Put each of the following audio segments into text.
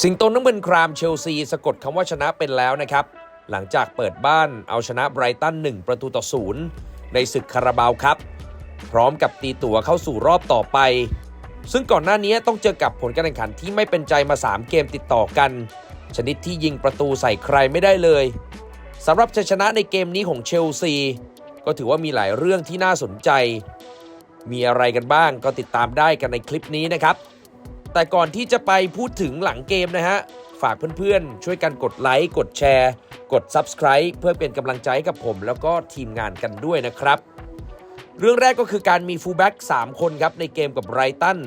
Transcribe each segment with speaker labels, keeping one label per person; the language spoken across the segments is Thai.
Speaker 1: สิงโตน้ำเงินครามเชลซีสะกดคำว่าชนะเป็นแล้วนะครับ หลังจากเปิดบ้านเอาชนะไบรตัน 1 ประตูต่อศูนย์ในศึกคาราบาวครับ พร้อมกับตีตั๋วเข้าสู่รอบต่อไป ซึ่งก่อนหน้านี้ต้องเจอกับผลการแข่งขันที่ไม่เป็นใจมา 3 เกมติดต่อกัน ชนิดที่ยิงประตูใส่ใครไม่ได้เลยสำหรับชัยชนะในเกมนี้ของเชลซี ก็ถือว่ามีหลายเรื่องที่น่าสนใจ มีอะไรกันบ้างก็ติดตามได้กันในคลิปนี้นะครับ แต่ก่อนที่จะไปพูดถึงหลังเกมนะฮะ ฝากเพื่อนๆ ช่วยกันกดไลค์ กดแชร์ กด Subscribe เพื่อเป็นกำลังใจให้กับผม แล้วก็ทีมงานกันด้วยนะครับ เรื่องแรกก็คือการมีฟูลแบ็ก3คนครับในเกมกับไรตัน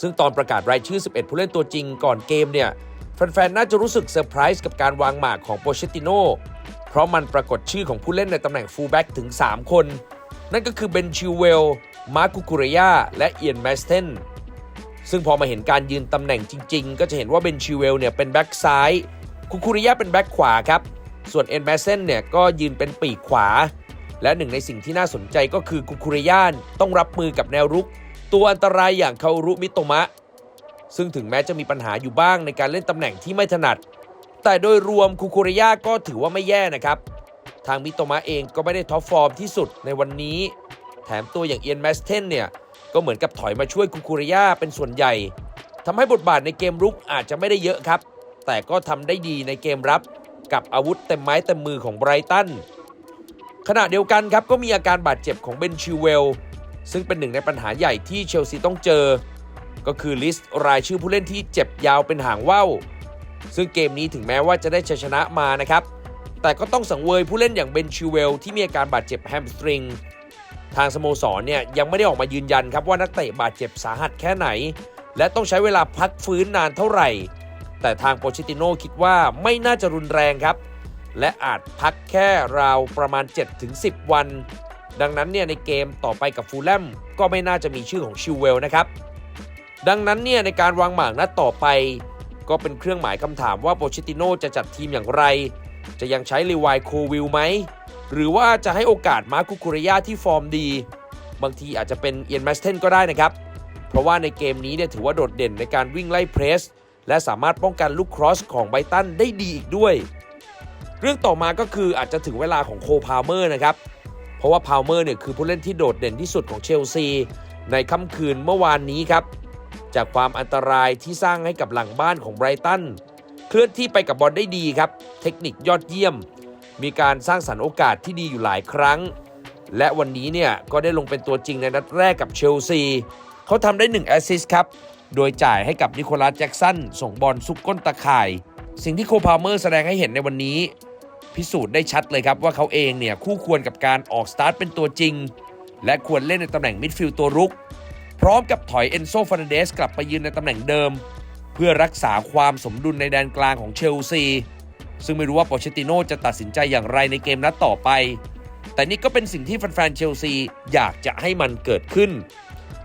Speaker 1: ซึ่งตอนประกาศรายชื่อ 11 ผู้เล่นตัวจริงก่อนเกมเนี่ยแฟนๆ น่าจะรู้สึกเซอร์ไพรส์กับการวางหมากของโปเชตติโนเพราะมันปรากฏชื่อของผู้เล่นในตำแหน่งฟูลแบ็กถึง 3 คน นั่นก็คือเบนชิวเวล มาร์คุคุเรยาและเอียนแมสเทน ซึ่งพอมาเห็นการยืนตำแหน่งจริง ๆ ก็จะเห็นว่าเบนชิวเวลเนี่ยเป็นแบ็กซ้ายคุคุริยะเป็นแบ็กขวาครับ ส่วนเอ็นแมสเซนเนี่ยก็ยืนเป็นปีกขวา และหนึ่งในสิ่งที่น่าสนใจก็คือคุคุริยะต้องรับมือกับแนวรุก ตัวอันตรายอย่างคารุมิโตมะ ซึ่งถึงแม้จะมีปัญหาอยู่บ้างในการเล่นตำแหน่งที่ไม่ถนัด แต่โดยรวมคุคุริยะก็ถือว่าไม่แย่นะครับ ทางมิโตมะเองก็ไม่ได้ท็อปฟอร์มที่สุดในวันนี้ แถมตัวอย่างเอียนแมสเทนเนี่ย ก็เหมือนกับถอยมาช่วยคุคุริยาเป็นส่วนใหญ่ทำให้บทบาทในเกมรุกอาจจะไม่ได้เยอะครับ แต่ก็ทำได้ดีในเกมรับ กับอาวุธเต็มไม้เต็มมือของไบรตันขณะเดียวกันครับก็มีอาการบาดเจ็บของเบนชิวเวล ซึ่งเป็นหนึ่งในปัญหาใหญ่ที่เชลซีต้องเจอ ก็คือลิสต์รายชื่อผู้เล่นที่เจ็บยาวเป็นหางว่าวซึ่งเกมนี้ถึงแม้ว่าจะได้ชัยชนะมานะครับ แต่ก็ต้องสังเวยผู้เล่นอย่างเบนชิวเวลที่มีอาการบาดเจ็บแฮมสตริง ทางสโมสรเนี่ยยังไม่ได้ออกมายืนยันครับว่านักเตะบาดเจ็บสาหัสแค่ไหน และต้องใช้เวลาพักฟื้นนานเท่าไหร่ แต่ทางโปเชติโน่คิดว่าไม่น่าจะรุนแรงครับ และอาจพักแค่ราวประมาณ 7-10 วัน ดังนั้นเนี่ยในเกมต่อไปกับฟูลแลมก็ไม่น่าจะมีชื่อของชิวเวลนะครับ ดังนั้นเนี่ยในการวางหมากนัดต่อไป ก็เป็นเครื่องหมายคำถามว่าโปเชติโน่จะจัดทีมอย่างไร จะยังใช้ลีวายโควิลไหม หรือว่าจะให้โอกาสมาร์คุคุริยาที่ฟอร์มดี บางทีอาจจะเป็นเอียนแมสเทนก็ได้นะครับ เพราะว่าในเกมนี้เนี่ยถือว่าโดดเด่นในการวิ่งไล่เพรส และสามารถป้องกันลูกครอสของไบรตันได้ดีอีกด้วย เรื่องต่อมาก็คืออาจจะถึงเวลาของโคพาวเมอร์นะครับ เพราะว่าพาวเมอร์เนี่ยคือผู้เล่นที่โดดเด่นที่สุดของเชลซีในค่ำคืนเมื่อวานนี้ครับ จากความอันตรายที่สร้างให้กับหลังบ้านของไบรตันเคลื่อนที่ไปกับบอลได้ดีครับ เทคนิคยอดเยี่ยม มีการสร้างสรรค์โอกาสที่ดีอยู่หลายครั้ง และวันนี้เนี่ยก็ได้ลงเป็นตัวจริงในนัดแรกกับเชลซีเขาทำได้1แอสซิสต์ครับ โดยจ่ายให้กับนิโคลัสแจ็กสันส่งบอลซุกก้นตะข่าย สิ่งที่โคพาเมอร์แสดงให้เห็นในวันนี้ พิสูจน์ได้ชัดเลยครับว่าเขาเองเนี่ยคู่ควรกับการออกสตาร์ทเป็นตัวจริง และควรเล่นในตำแหน่งมิดฟิลด์ตัวรุก พร้อมกับถอยเอนโซฟ r นเดสกลับไปยืนในตำแหน่งเดิม เพื่อรักษาความสมดุลในแดนกลางของเชลซี ซึ่งไม่รู้ว่าโปเชติโน่จะตัดสินใจอย่างไรในเกมนัดต่อไป แต่นี่ก็เป็นสิ่งที่แฟนๆเชลซีอยากจะให้มันเกิดขึ้น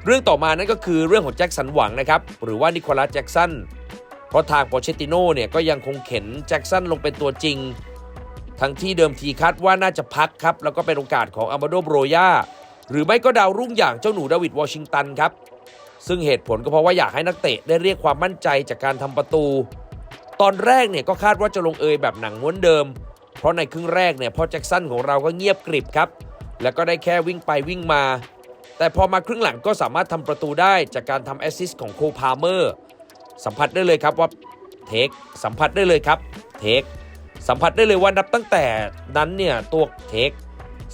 Speaker 1: เรื่องต่อมานั่นก็คือเรื่องของแจ็คสันหวังนะครับ หรือว่านิโคลัสแจ็กสันเพราะทางโปเชติโน่เนี่ยก็ยังคงเข็นแจ็กสันลงเป็นตัวจริง ทั้งที่เดิมทีคาดว่าน่าจะพักครับ แล้วก็เป็นโอกาสของอามาโดโบรยาหรือไม่ก็ดาวรุ่งอย่างเจ้าหนูดาวิดวอชิงตันครับซึ่งเหตุผลก็เพราะว่าอยากให้นักเตะได้เรียกความมั่นใจจากการทำประตู ตอนแรกเนี่ยก็คาดว่าจะลงเอยแบบหนังม้วนเดิม เพราะในครึ่งแรกเนี่ยพอแจ็คสันของเราก็เงียบกริบครับ แล้วก็ได้แค่วิ่งไปวิ่งมา แต่พอมาครึ่งหลังก็สามารถทำประตูได้จากการทำแอสซิสต์ของโคพาเมอร์สัมผัสได้เลยครับว่าเทคสัมผัสได้เลยครับเทคสัมผัสได้เลยว่านับตั้งแต่นั้นเนี่ยตัวเทค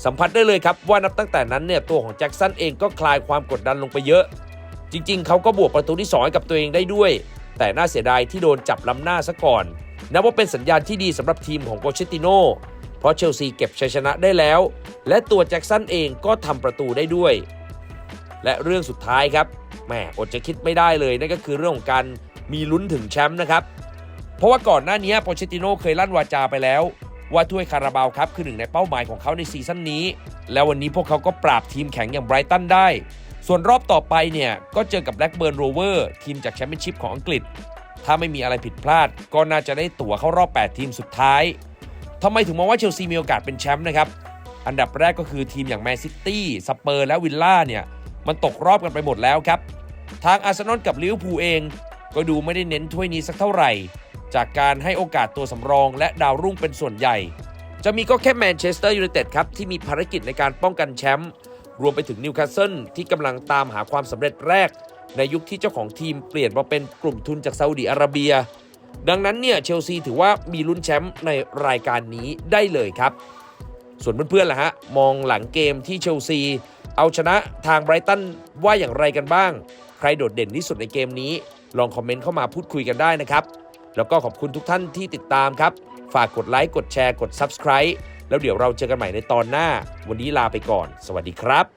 Speaker 1: สัมผัสได้เลยครับว่านับตั้งแต่นั้นเนี่ยตัวของแจ็คสันเองก็คลายความกดดันลงไปเยอะ จริง ๆเขาก็บวกประตูที่2ให้กับตัวเองได้ด้วย แต่น่าเสียดายที่โดนจับล้ำหน้าซะก่อนนับว่าเป็นสัญญาณที่ดีสำหรับทีมของโปเชติโนเพราะเชลซีเก็บชัยชนะได้แล้ว และตัวแจ็คสันเองก็ทำประตูได้ด้วย และเรื่องสุดท้ายครับแหมอดจะคิดไม่ได้เลยนั่นก็คือเรื่องของการมีลุ้นถึงแชมป์นะครับ เพราะว่าก่อนหน้านี้โปเชติโนเคยลั่นวาจาไปแล้ว ว่าถ้วยคาราบาวครับคือหนึ่งในเป้าหมายของเขาในซีซั่นนี้ แล้ววันนี้พวกเขาก็ปราบทีมแข็งอย่างไบรตันได้ ส่วนรอบต่อไปเนี่ย ก็เจอกับแบล็กเบิร์นโรเวอร์ทีมจากแชมเปี้ยนชิพของอังกฤษ ถ้าไม่มีอะไรผิดพลาด ก็น่าจะได้ตั๋วเข้ารอบ 8 ทีมสุดท้ายทำไมถึงมองว่าเชลซีมีโอกาสเป็นแชมป์นะครับ อันดับแรกก็คือทีมอย่างแมนซิตี้สเปอร์และวิลล่าเนี่ย มันตกรอบกันไปหมดแล้วครับ ทางอาร์เซนอลกับลิเวอร์พูลเอง ก็ดูไม่ได้เน้นถ้วยนี้สักเท่าไหร่ จากการให้โอกาสตัวสำรองและดาวรุ่งเป็นส่วนใหญ่ จะมีก็แค่แมนเชสเตอร์ยูไนเต็ดครับที่มีภารกิจในการป้องกันแชมป์ รวมไปถึงนิวคาสเซิลที่กำลังตามหาความสำเร็จแรก ในยุคที่เจ้าของทีมเปลี่ยนมาเป็นกลุ่มทุนจากซาอุดิอาระเบีย ดังนั้นเนี่ยเชลซีถือว่ามีลุ้นแชมป์ในรายการนี้ได้เลยครับ ส่วนเพื่อนๆล่ะฮะมองหลังเกมที่เชลซี เอาชนะทางไบรตันว่าอย่างไรกันบ้าง ใครโดดเด่นที่สุดในเกมนี้ ลองคอมเมนต์เข้ามาพูดคุยกันได้นะครับแล้วก็ขอบคุณทุกท่านที่ติดตามครับ ฝากกดไลค์ กดแชร์ กด Subscribe แล้วเดี๋ยวเราเจอกันใหม่ในตอนหน้า วันนี้ลาไปก่อน สวัสดีครับ